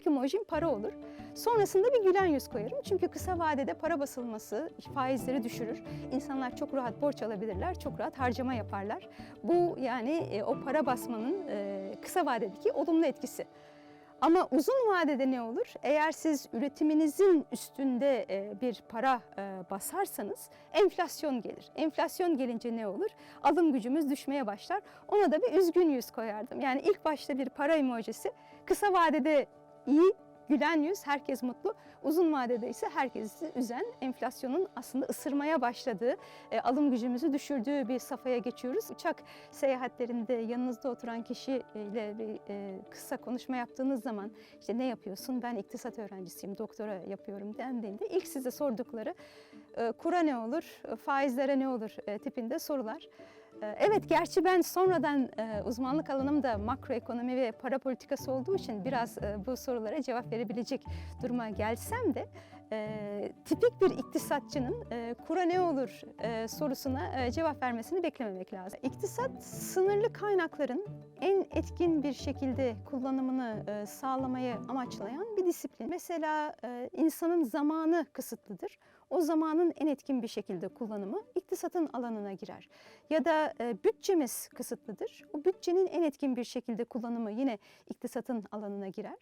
İlk emojim para olur. Sonrasında bir gülen yüz koyarım. Çünkü kısa vadede para basılması faizleri düşürür. İnsanlar çok rahat borç alabilirler, çok rahat harcama yaparlar. Bu yani e, o para basmanın e, kısa vadedeki olumlu etkisi. Ama uzun vadede ne olur? Eğer siz üretiminizin üstünde e, bir para basarsanız enflasyon gelir. Enflasyon gelince ne olur? Alım gücümüz düşmeye başlar. Ona da bir üzgün yüz koyardım. Yani ilk başta bir para emojisi kısa vadede iyi, gülen yüz, herkes mutlu. Uzun vadede ise herkesi üzen, enflasyonun aslında ısırmaya başladığı, e, alım gücümüzü düşürdüğü bir safhaya geçiyoruz. Uçak seyahatlerinde yanınızda oturan kişiyle bir e, kısa konuşma yaptığınız zaman işte ne yapıyorsun? Ben iktisat öğrencisiyim, doktora yapıyorum dendiğinde ilk size sordukları e, kura ne olur, e, faizlere ne olur e, tipinde sorular. E, Evet, gerçi ben sonradan e, uzmanlık alanım da makroekonomi ve para politikası olduğu için biraz e, bu sorulara cevap verebilecek duruma gelsem de e, tipik bir iktisatçının e, kura ne olur e, sorusuna e, cevap vermesini beklememek lazım. İktisat sınırlı kaynakların en etkin bir şekilde kullanımını e, sağlamayı amaçlayan bir disiplin. Mesela e, insanın zamanı kısıtlıdır. O zamanın en etkin bir şekilde kullanımı iktisatın alanına girer. Ya da e, bütçemiz kısıtlıdır. O bütçenin en etkin bir şekilde kullanımı yine iktisatın alanına girer.